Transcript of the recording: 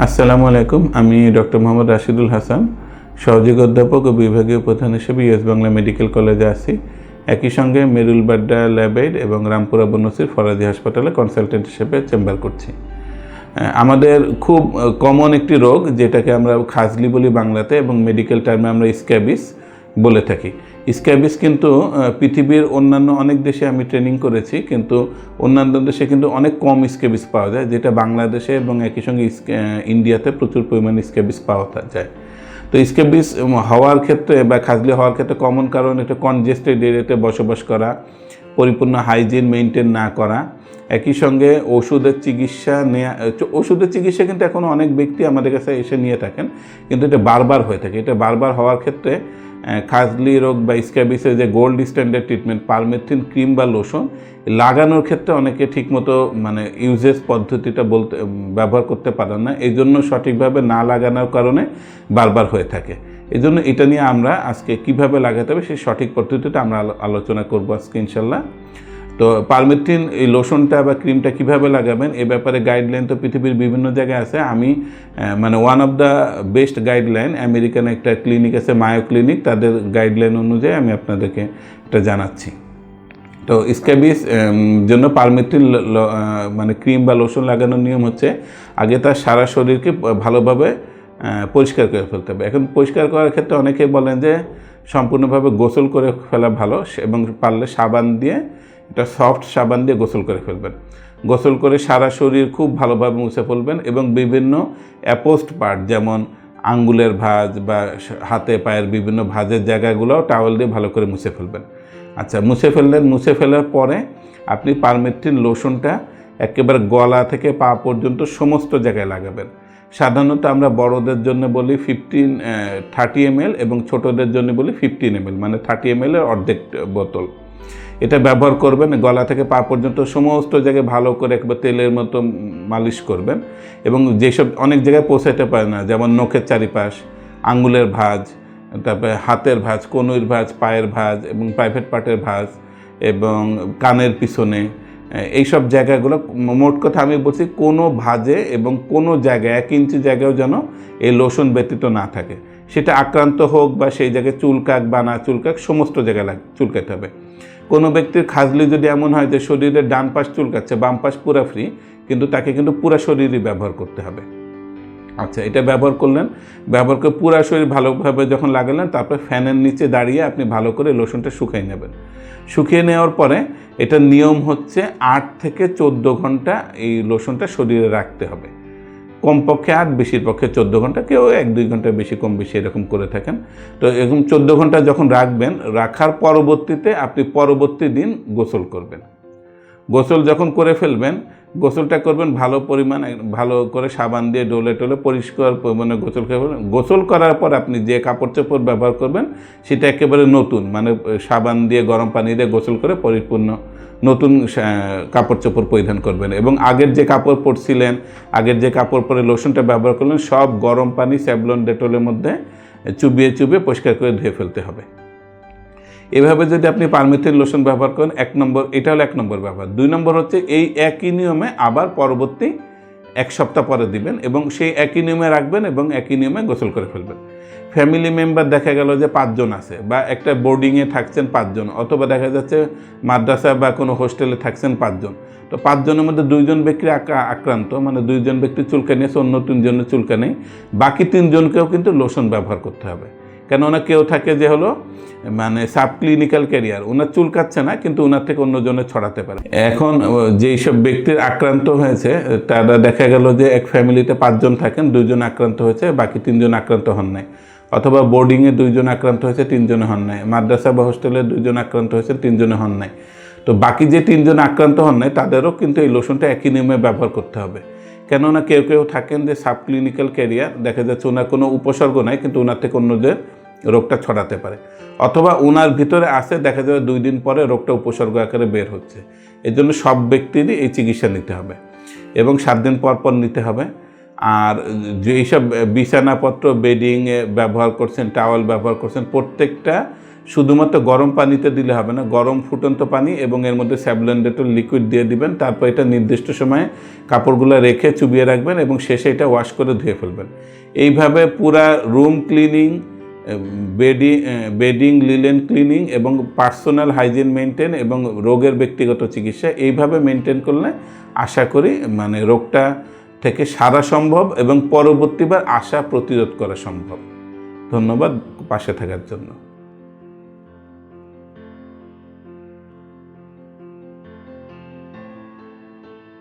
আসসালামু আলাইকুম, আমি ডক্টর মোহাম্মদ রাশিদুল হাসান, সহযোগ অধ্যাপক ও বিভাগীয় প্রধান হিসেবে ইয়েস বাংলা মেডিকেল কলেজে আছি। একই সঙ্গে মেরুল বাড্ডা ল্যাবেড এবং রামপুরা বনসির ফরাজি হাসপাতালে কনসালটেন্ট হিসেবে চেম্বার করছি। আমাদের খুব কমন একটি রোগ, যেটাকে আমরা খাজলি বলি বাংলাতে এবং মেডিকেল টার্মে আমরা স্ক্যাবিস। বলে থাকি। স্ক্যাবিস কিন্তু পৃথিবীর অন্যান্য অনেক দেশে আমি ট্রেনিং করেছি, কিন্তু অন্যান্য দেশে কিন্তু অনেক কম স্ক্যাবিস পাওয়া যায়, যেটা বাংলাদেশে এবং একই সঙ্গে ইন্ডিয়াতে প্রচুর পরিমাণে স্ক্যাবিস পাওয়া যায়। তো স্ক্যাবিস হওয়ার ক্ষেত্রে বা খাজলি হওয়ার ক্ষেত্রে কমন কারণ, এটা কনজেস্টেড এরিয়াতে বসবাস করা, পরিপূর্ণ হাইজিন মেনটেন না করা একই সঙ্গে ওষুধের চিকিৎসা চ- ওষুধের চিকিৎসা কিন্তু এখন অনেক ব্যক্তি আমাদের কাছে এসে নিয়ে থাকেন। কিন্তু এটা বারবার হয়ে থাকে। এটা বারবার হওয়ার ক্ষেত্রে খাজলি রোগ বা স্ক্যাবিসের যে gold standard treatment, permethrin cream বা লোশন, লাগানোর ক্ষেত্রে অনেকে ঠিকমতো মানে ইউজেস পদ্ধতিটা বলতে ব্যবহার করতে পারেন না। এই জন্য সঠিকভাবে না লাগানোর কারণে বারবার হয়ে থাকে। এই জন্য এটা নিয়ে আমরা আজকে কীভাবে লাগাতে হবে, সেই সঠিক পদ্ধতিটা আমরা আলোচনা করব আজকে ইনশাল্লাহ। তো পারমেথ্রিন এই লোশনটা বা ক্রিমটা কীভাবে লাগাবেন এ ব্যাপারে গাইডলাইন তো পৃথিবীর বিভিন্ন জায়গায় আছে। আমি মানে one of the best guideline American একটা ক্লিনিক আছে মায়ো ক্লিনিক তাদের গাইডলাইন অনুযায়ী আমি আপনাদেরকে এটা জানাচ্ছি। তো স্ক্যাবিস জন্য আহ, মানে ক্রিম বা লোশন লাগানোর নিয়ম হচ্ছে আগে তার সারা শরীরকে ভালোভাবে পরিষ্কার করে ফেলতে হবে। এখন পরিষ্কার করার ক্ষেত্রে অনেকে বলেন যে সম্পূর্ণভাবে গোসল করে ফেলা ভালো এবং পারলে সাবান দিয়ে এটা সফট সাবান দিয়ে গোসল করে ফেলবেন। গোসল করে সারা শরীর খুব ভালোভাবে মুছে ফেলবেন এবং বিভিন্ন অ্যাপোস্ট পার্ট, যেমন আঙ্গুলের ভাঁজ বা হাতে পায়ের বিভিন্ন ভাঁজের জায়গাগুলোও টাওয়েল দিয়ে ভালো করে মুছে ফেলবেন। আচ্ছা মুছে ফেললেন, মুছে ফেলার পরে আপনি পারমেথ্রিন লোশনটা একেবারে গলা থেকে পা পর্যন্ত সমস্ত জায়গায় লাগাবেন। সাধারণত আমরা বড়দের জন্য বলি ফিফটিন থার্টি এম এবং ছোটদের জন্য বলি ফিফটিন এম মানে থার্টি এম এর অর্ধেক বোতল। এটা ব্যবহার করবেন, গলা থেকে পা পর্যন্ত সমস্ত জায়গায় ভালো করে একবার তেলের মতো মালিশ করবেন এবং যেসব অনেক জায়গায় পৌঁছাতে পারে না, যেমন নখের চারিপাশ, আঙ্গুলের ভাঁজ, তারপরে হাতের ভাঁজ কনুইর ভাঁজ, পায়ের ভাঁজ এবং প্রাইভেট পার্টের ভাঁজ এবং কানের পিছনে এইসব জায়গাগুলো মোট কথা আমি বলছি কোনো ভাঁজে এবং কোনো জায়গায়, এক ইঞ্চি জায়গায়ও যেন এই লোশন ব্যতীত না থাকে। সেটা আক্রান্ত হোক বা সেই জায়গায় চুলকাক বা না চুলকাক, সমস্ত জায়গায় লাগ চুলকাতে হবে। কোনো ব্যক্তির খাজলি যদি এমন হয় যে শরীরের ডান পাশ চুলকাচ্ছে, বাম পাশ পুরা ফ্রি কিন্তু তাকে কিন্তু পুরা শরীরই ব্যবহার করতে হবে। আচ্ছা এটা ব্যবহার করলেন, ব্যবহার করে পুরা শরীর ভালোভাবে যখন লাগালেন, তারপরে ফ্যানের নিচে দাঁড়িয়ে আপনি ভালো করে লোশনটা শুকিয়ে নেবেন। শুকিয়ে নেওয়ার পরে এটার নিয়ম হচ্ছে আট থেকে চোদ্দ ঘণ্টা এই লোশনটা শরীরে রাখতে হবে। কমপক্ষে আট বেশির পক্ষে চোদ্দ ঘণ্টা, কেউ এক দুই ঘণ্টা বেশি, কম বেশি এরকম করে থাকেন। তো এরকম চোদ্দ ঘণ্টা যখন রাখবেন, রাখার পরবর্তীতে আপনি পরবর্তী দিন গোসল করবেন। গোসল যখন করে ফেলবেন, গোসলটা করবেন ভালো পরিমাণ, ভালো করে সাবান দিয়ে ডোলে টলে পরিষ্কার মানে গোসল করে ফেলবেন। গোসল করার পর আপনি যে কাপড় চোপড় ব্যবহার করবেন, সেটা একেবারে নতুন মানে সাবান দিয়ে, গরম পানি দিয়ে গোসল করে পরিপূর্ণ নতুন কাপড় চোপড় পরিধান করবেন। এবং আগের যে কাপড় পরছিলেন, আগের যে কাপড় পরে লোশনটা ব্যবহার করলেন, সব গরম পানি স্যাবলন ডেটলের মধ্যে চুবিয়ে চুবিয়ে পরিষ্কার করে ধুয়ে ফেলতে হবে। এভাবে যদি আপনি পারমেথিন লোশন ব্যবহার করেন, এক নম্বর, এটা হলো এক নম্বর ব্যবহার। দুই নম্বর হচ্ছে এই একই নিয়মে আবার পরবর্তী এক সপ্তাহ পরে দিবেন এবং সেই একই নিয়মে রাখবেন এবং একই নিয়মে গোসল করে ফেলবেন। ফ্যামিলি মেম্বার দেখা গেল যে পাঁচজন আছে বা একটা বোর্ডিংয়ে থাকছেন পাঁচজন অথবা দেখা যাচ্ছে মাদ্রাসা বা কোনো হোস্টেলে থাকছেন পাঁচজন। তো পাঁচজনের মধ্যে দুইজন ব্যক্তি আক্রা- আক্রান্ত মানে দুইজন ব্যক্তি চুলকানি আছে অন্য তিনজনের চুলকানি বাকি তিনজনকেও কিন্তু লোশন ব্যবহার করতে হবে। কেননা কেউ থাকে যে হলো মানে সাব ক্লিনিক্যাল ক্যারিয়ার ওনার চুলকাচ্ছে না, কিন্তু ওনার থেকে অন্যজনে ছড়াতে পারে। এখন যেই সব ব্যক্তির আক্রান্ত হয়েছে, তারা দেখা গেল যে এক ফ্যামিলিতে পাঁচজন থাকেন, দুইজন আক্রান্ত হয়েছে, বাকি তিনজন আক্রান্ত হন নাই। অথবা বোর্ডিংয়ে দুইজন আক্রান্ত হয়েছে, তিনজনে হন নাই। মাদ্রাসা বা হোস্টেলে দুইজন আক্রান্ত হয়েছে, তিনজনে হন নাই। তো বাকি যে তিনজন আক্রান্ত হন নাই, তাদেরও কিন্তু এই লোশনটা একই নিয়মে ব্যবহার করতে হবে। কেননা কেউ কেউ থাকেন যে সাব ক্লিনিক্যাল ক্যারিয়ার দেখা যাচ্ছে ওনার কোনো উপসর্গ নাই, কিন্তু ওনার থেকে অন্যদের রোগটা ছড়াতে পারে। অথবা ওনার ভিতরে আসে দেখা যাবে দুই দিন পরে রোগটা উপসর্গ আকারে বের হচ্ছে। এর জন্য সব ব্যক্তিরই এই চিকিৎসা নিতে হবে এবং সাত দিন পর পর নিতে হবে। আর যে এইসব বিছানাপত্র বেডিং ব্যবহার করছেন টাওয়াল ব্যবহার করছেন, প্রত্যেকটা শুধুমাত্র গরম পানিতে দিলে হবে না, গরম ফুটন্ত পানি এবং এর মধ্যে স্যাবলেন ডেটল লিকুইড দিয়ে দিবেন, তারপর এটা নির্দিষ্ট সময়ে কাপড়গুলো রেখে চুবিয়ে রাখবেন এবং শেষে এটা ওয়াশ করে ধুয়ে ফেলবেন। এইভাবে পুরা রুম ক্লিনিং বেডি বেডিং, লিলেন, ক্লিনিং এবং পার্সোনাল হাইজিন মেনটেন এবং রোগের ব্যক্তিগত চিকিৎসা এইভাবে মেনটেন করলে আশা করি মানে রোগটা থেকে সারা সম্ভব এবং পরবর্তীবার আশা প্রতিরোধ করা সম্ভব। ধন্যবাদ পাশে থাকার জন্য।